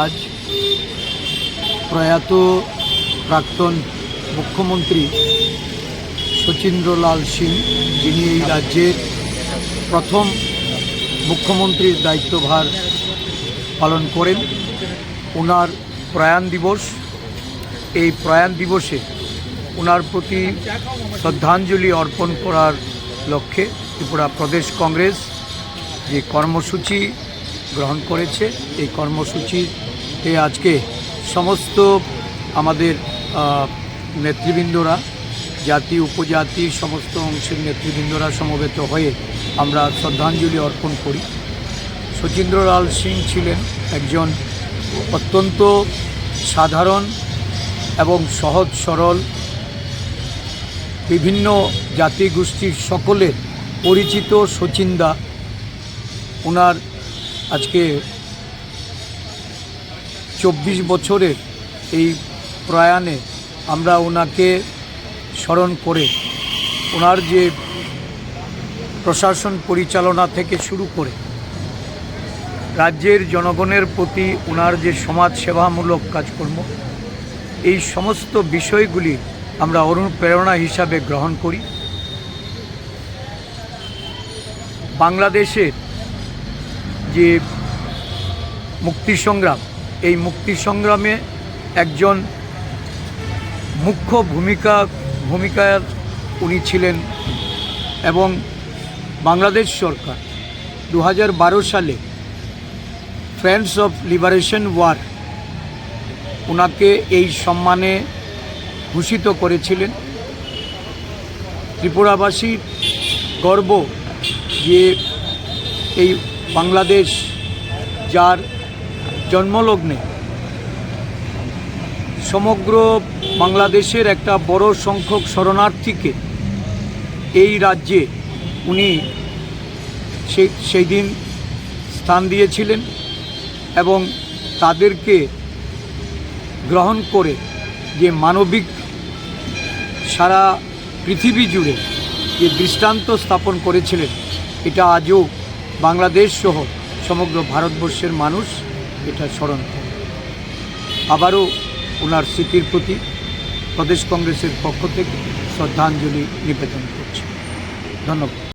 আজ প্রয়াত প্রাক্তন মুখ্যমন্ত্রী শচীন্দ্রলাল সিং, যিনি এই রাজ্যের প্রথম মুখ্যমন্ত্রীর দায়িত্বভার পালন করেন ওনার প্রয়াণ দিবস, এই প্রয়াণ দিবসে ওনার প্রতি শ্রদ্ধাঞ্জলি অর্পণ করার লক্ষ্যে ত্রিপুরা প্রদেশ কংগ্রেস যে কর্মসূচি গ্রহণ করেছে। এই কর্মসূচিতে আজকে সমস্ত আমাদের নেতৃবৃন্দরা, জাতি, উপজাতি, সমস্ত অংশের নেতৃবৃন্দরা সমবেত হয়ে আমরা শ্রদ্ধাঞ্জলি অর্পণ করি। শচীন্দ্রলাল সিং ছিলেন একজন অত্যন্ত সাধারণ এবং সহজ সরল, বিভিন্ন জাতিগোষ্ঠীর সকলের পরিচিত শচীন্দা ওনার আজকে চব্বিশ বছরের এই প্রয়াণে আমরা ওনাকে স্মরণ করে, ওনার যে প্রশাসন পরিচালনা থেকে শুরু করে, রাজ্যের জনগণের প্রতি ওনার যে সমাজ সেবামূলক কাজকর্ম, এই সমস্ত বিষয়গুলি আমরা অনুপ্রেরণা হিসাবে গ্রহণ করি। বাংলাদেশের যে মুক্তি সংগ্রাম, এই মুক্তি সংগ্রামে একজন মুখ্য ভূমিকা ভূমিকার উনি ছিলেন এবং বাংলাদেশ সরকার দু হাজার বারো সালে ফ্রেন্ডস অফ লিবারেশন ওয়ার ওনাকে এই সম্মানে ভূষিত করেছিলেন। ত্রিপুরাবাসীর গর্ব যে এই বাংলাদেশ, যার জন্মলগ্নে সমগ্র বাংলাদেশের একটা বড় সংখ্যক শরণার্থীকে এই রাজ্যে উনি সেই দিন স্থান দিয়েছিলেন এবং তাদেরকে গ্রহণ করে যে মানবিক সারা পৃথিবী জুড়ে যে দৃষ্টান্ত স্থাপন করেছিলেন, এটা আজও বাংলাদেশ সহ সমগ্র ভারতবর্ষের মানুষ এটা স্মরণ করে। আবারও ওনার স্মৃতির প্রতি প্রদেশ কংগ্রেসের পক্ষ থেকে শ্রদ্ধাঞ্জলি নিবেদন করছে। ধন্যবাদ।